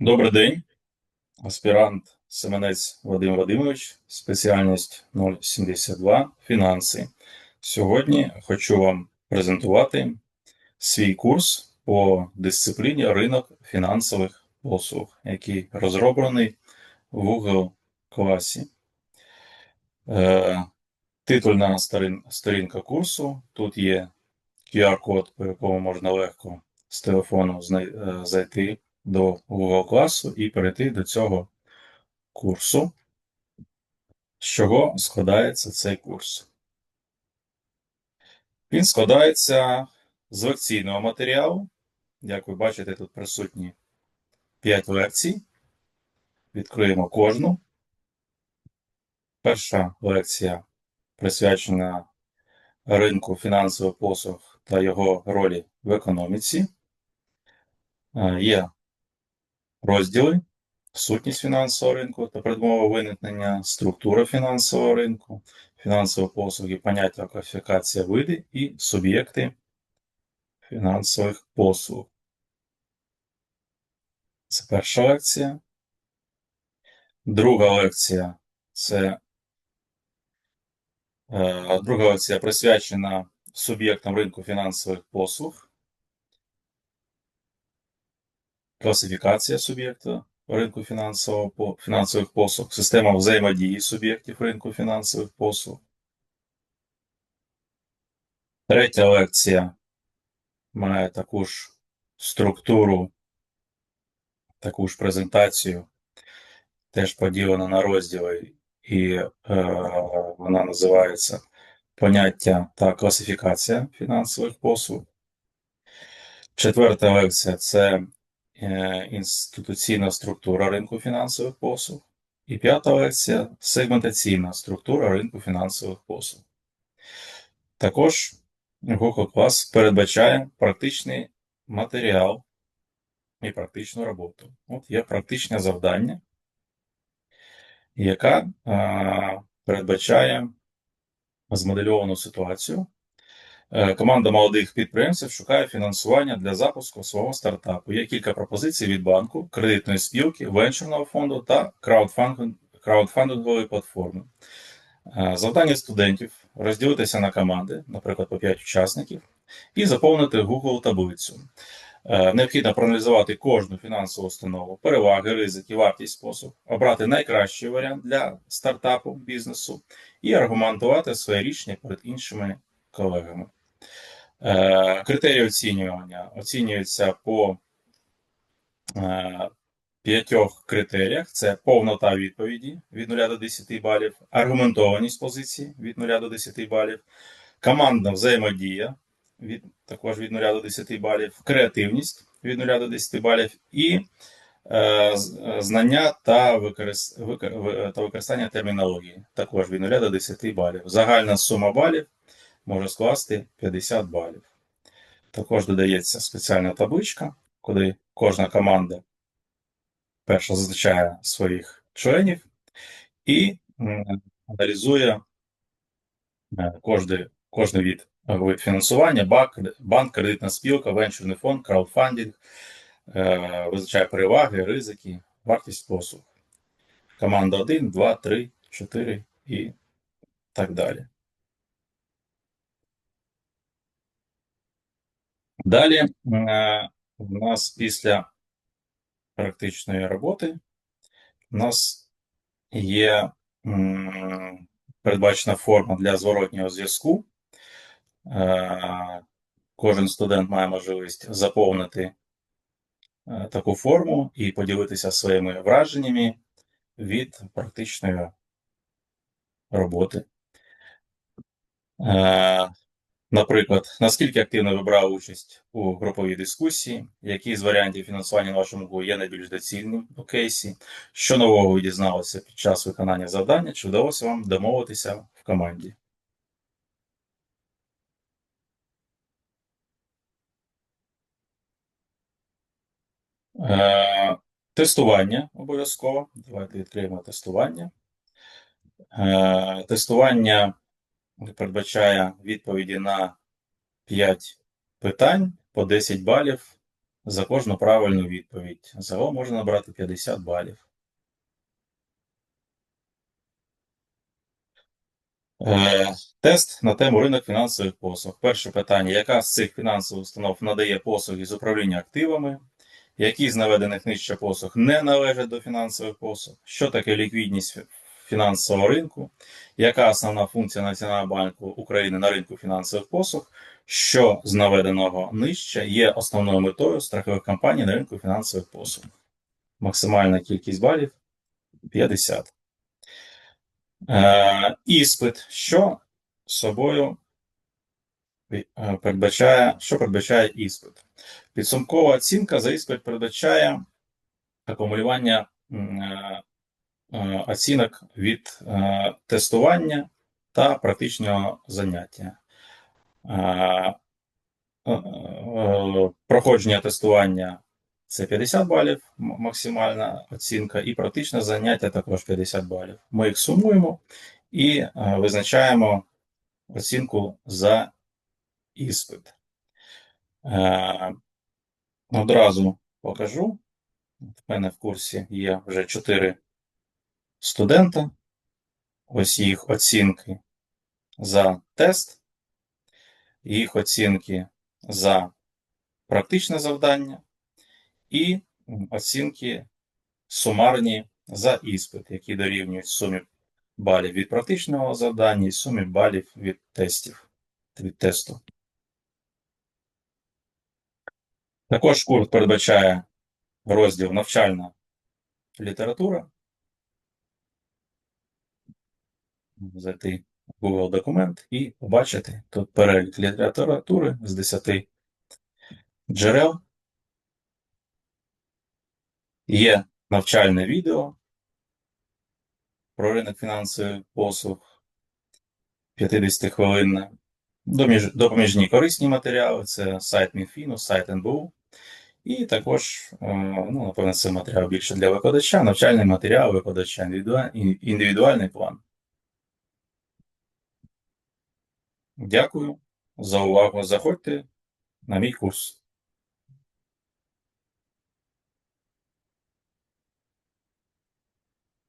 Добрий день, аспірант Семенець Вадим Вадимович, спеціальність 072 фінанси. Сьогодні хочу вам презентувати свій курс по дисципліні ринок фінансових послуг, який розроблений в Google класі. Е, Титульна сторін- сторінка курсу. Тут є QR-код, по якому можна легко з телефону знай- е, зайти до Google класу і перейти до цього курсу. З чого складається цей курс? Він складається з лекційного матеріалу. Як ви бачите, тут присутні 5 лекцій. Відкриємо кожну. Перша лекція присвячена ринку фінансових послуг та його ролі в економіці. Е, Є розділи сутність фінансового ринку та предмова виникнення, структура фінансового ринку, фінансові послуги, поняття класифікація види і суб'єкти фінансових послуг. Це перша лекція. Друга лекція це е, друга лекція присвячена суб'єктам ринку фінансових послуг. Класифікація суб'єкта ринку фінансового, фінансових послуг, система взаємодії суб'єктів ринку фінансових послуг. Третя лекція має таку ж структуру, таку ж презентацію, теж поділена на розділи, і е, вона називається Поняття та класифікація фінансових послуг. Четверта лекція це інституційна структура ринку фінансових послуг. І п'ята лекція сегментаційна структура ринку фінансових послуг. Також Google Class передбачає практичний матеріал і практичну роботу. От є практичне завдання, яка е, передбачає змодельовану ситуацію. Е, Команда молодих підприємців шукає фінансування для запуску свого стартапу. Є кілька пропозицій від банку, кредитної спілки, венчурного фонду та краудфандингової платформи. Е, Завдання студентів розділитися на команди, наприклад, по 5 учасників, і заповнити Google таблицю. Е, Необхідно проаналізувати кожну фінансову установу, переваги, ризики, вартість послуг, обрати найкращий варіант для стартапу бізнесу і аргументувати своє рішення перед іншими колегами. Е, Критерії оцінювання оцінюються по е, п'ятьох критеріях: це повнота відповіді від 0 до 10 балів, аргументованість позиції від 0 до 10 балів, командна взаємодія від, також від 0 до 10 балів, креативність від 0 до 10 балів і е, знання та, використ... та використання термінології також від 0 до 10 балів. Загальна сума балів може скласти 50 балів. Також додається спеціальна табличка, куди кожна команда перша зазначає своїх членів і аналізує е, кожний, кожний від, вид фінансування, банк, банк, кредитна спілка, венчурний фонд, краудфандинг, е, визначає переваги, ризики, вартість послуг. Команда 1, 2, 3, 4 і так далі. Далі е, у нас після практичної роботи у нас є передбачена форма для зворотнього зв'язку. Е, Кожен студент має можливість заповнити е, таку форму і поділитися своїми враженнями від практичної роботи. Наприклад, наскільки активно ви брали участь у груповій дискусії, які з варіантів фінансування на вашому ГУ є найбільш доцільним у кейсі, що нового ви дізналися під час виконання завдання, чи вдалося вам домовитися в команді? Е, Тестування обов'язково. Давайте відкриємо тестування. Е, Тестування передбачає відповіді на 5 питань по 10 балів за кожну правильну відповідь. Загалом можна набрати 50 балів. Е, Тест на тему ринок фінансових послуг. Перше питання: яка з цих фінансових установ надає послуги з управління активами? Які з наведених нижче послуг не належать до фінансових послуг? Що таке ліквідність фінансового ринку? Яка основна функція Національного банку України на ринку фінансових послуг? Що з наведеного нижче є основною метою страхових компаній на ринку фінансових послуг? Максимальна кількість балів 50. Е, іспит, що собою е, передбачає, що передбачає іспит? Підсумкова оцінка за іспит передбачає акумулювання е, оцінок від е, тестування та практичного заняття. Е, е, е, Проходження тестування це 50 балів, максимальна оцінка, і практичне заняття також 50 балів. Ми їх сумуємо і е, визначаємо оцінку за іспит. Е, Одразу покажу. В мене в курсі є вже 4 студента. Ось їх оцінки за тест, їх оцінки за практичне завдання і оцінки сумарні за іспит, які дорівнюють сумі балів від практичного завдання і сумі балів від тестів, від тесту. Також курс передбачає розділ навчальна література. Зайти в Google документ і побачити тут перелік літератури з 10 джерел. Є навчальне відео про ринок фінансових послуг 50 хвилинне. Допоміжні корисні матеріали це сайт Мінфіну, сайт НБУ. І також, е, ну, напевно, це матеріал більше для викладача, навчальний матеріал викладача, індивідуальний план. Дякую за увагу. Заходьте на мій курс.